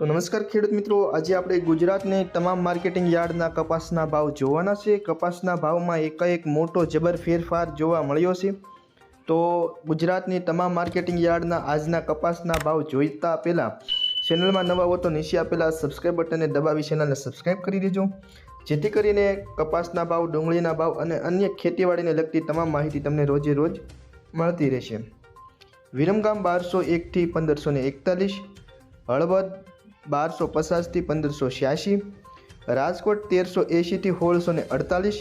તો નમસ્કાર ખેડૂત મિત્રો, આજે આપણે ગુજરાતની તમામ માર્કેટિંગ યાર્ડના કપાસના ભાવ જોવાના છે. કપાસના ભાવમાં એકાએક મોટો જબર ફેરફાર જોવા મળ્યો છે. તો ગુજરાતની તમામ માર્કેટિંગ યાર્ડના આજના કપાસના ભાવ જોઈતા પહેલાં ચેનલમાં નવા હો તો નીચે આપેલા સબસ્ક્રાઈબ બટનને દબાવી ચેનલને સબસ્ક્રાઈબ કરી દેજો. જેથી કરીને કપાસના ભાવ, ડુંગળીના ભાવ અને અન્ય ખેતીવાડીને લગતી તમામ માહિતી તમને રોજે રોજ મળતી રહેશે. વિરમગામ બારસો એકથી પંદરસો ને એકતાલીસ, હળવદ બારસો પચાસથી પંદરસો છ્યાસી, રાજકોટ તેરસો એંશીથી સોળસો ને અડતાલીસ,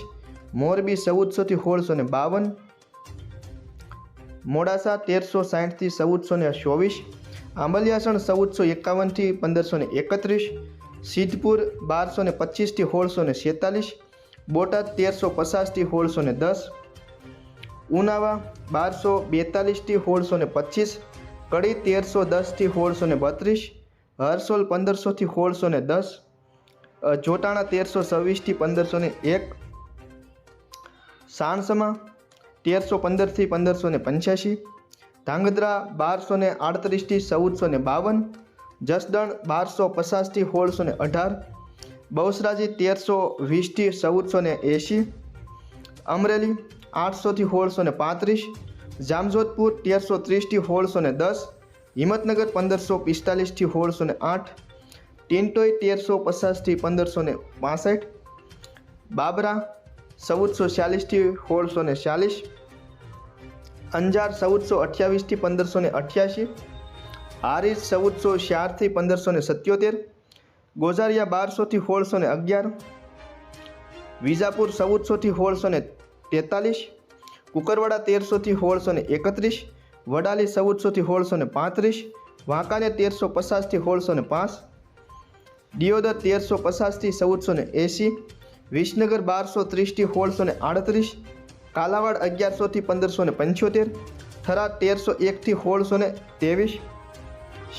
મોરબી ચૌદસોથી સોળસો ને બાવન, મોડાસા તેરસો સાઠથી ચૌદસો ને ચોવીસ, આંબલિયાસણ ચૌદસો એકાવનથી પંદરસો ને એકત્રીસ, સિદ્ધપુર બારસો ને પચીસથી સોળસો ને છેતાલીસ, બોટાદ તેરસો પચાસથી સોળસો ને દસ, ઉનાવા બારસો બેતાલીસથી સોળસો ને પચીસ, કડી તેરસો દસથી સોળસો ને બત્રીસ હરસોલ પંદરસોથી સોળસો ને દસ જોટાણા તેરસો છવ્વીસથી પંદરસો ને એક, સાણસમાં તેરસો પંદરથી પંદરસો ને પંચ્યાસી, ધાંગધ્રા બારસો ને આડત્રીસથી ચૌદસો ને બાવન, જસદણ બારસો પચાસથી સોળસો ને અઢાર, બહુસરાજી તેરસો વીસથી ચૌદસો ને એંશી, અમરેલી આઠસોથી સોળસો ને પાંત્રીસ, જામજોધપુર તેરસો ત્રીસથી સોળસો ને દસ હિંમતનગર પંદરસો પિસ્તાલીસથી સોળસો ને આઠ, ટિન્ટોય તેરસો પચાસથી પંદરસો ને પાસઠ, બાબરા ચૌદસો છ્યાલીસથી સોળસો ને ચાલીસ, અંજાર ચૌદસો અઠ્યાવીસથી પંદરસો ને અઠ્યાસી, હારીજ ચૌદસો ચારથી પંદરસો ને સત્યોતેર, ગોઝારિયા બારસોથી સોળસો ને અગિયાર, વિજાપુર ચૌદસોથી સોળસો ને તેતાલીસ, કુકરવાડા તેરસોથી સોળસો ને એકત્રીસ વડાલી ચૌદસોથી સોળસો ને પાંત્રીસ વાંકાને તેરસો પચાસથી સોળસો ને પાંચ, દિયોદર તેરસો પચાસથી ચૌદસો ને એંસી વિસનગર બારસો ત્રીસથી સોળસો ને આડત્રીસ, કાલાવાડ અગિયારસોથી પંદરસો ને પંચોતેર થરા તેરસો એકથી સોળસો ને ત્રેવીસ,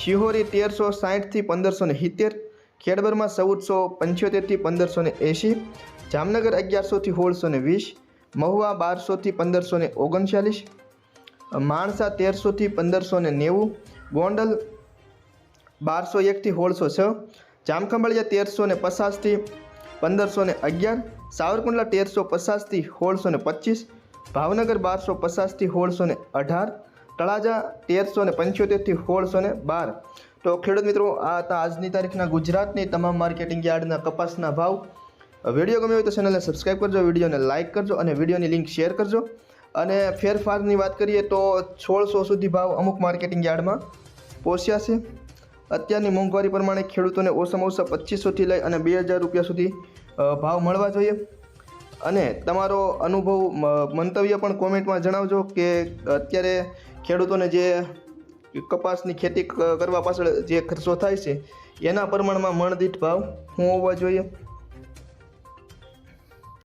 શિહોરી તેરસો સાઠથી પંદરસો ને સિત્તેર, ખેડબરમાં ચૌદસો પંચોતેરથી પંદરસો ને એંશી, જામનગર અગિયારસોથી સોળસો ને વીસ, મહુવા બારસોથી પંદરસો ને ઓગણચાલીસ માણસા તેરસોથી પંદરસો ને નેવું, ગોંડલ બારસો એકથી સોળસો છ, જામખંભાળિયા તેરસો ને પચાસથી પંદરસો ને અગિયાર, સાવરકુંડલા તેરસો પચાસથી સોળસો ને પચીસ, ભાવનગર બારસો પચાસથી સોળસો ને અઢાર, તળાજા તેરસો ને પંચોતેરથી સોળસો ને બાર. તો ખેડૂત મિત્રો, આ હતા આજની તારીખના ગુજરાતની તમામ માર્કેટિંગ યાર્ડના કપાસના ભાવ. વીડિયો ગમ્યો હોય તો ચેનલને સબસ્ક્રાઈબ કરજો, વિડીયોને લાઇક કરજો અને વિડીયોની લિંક શેર કરજો. અને ફેરફારની વાત કરીએ તો સોળસો સુધી ભાવ અમુક માર્કેટિંગ યાર્ડમાં પહોંચ્યા છે. અત્યારની મોંઘવારી પ્રમાણે ખેડૂતોને ઓછામાં ઓછા પચીસોથી લઈ અને બે હજાર રૂપિયા સુધી ભાવ મળવા જોઈએ. અને તમારો અનુભવ મંતવ્ય પણ કોમેન્ટમાં જણાવજો કે અત્યારે ખેડૂતોને જે કપાસની ખેતી કરવા પાછળ જે ખર્ચો થાય છે, એના પ્રમાણમાં મણદીઠ ભાવ શું હોવા જોઈએ.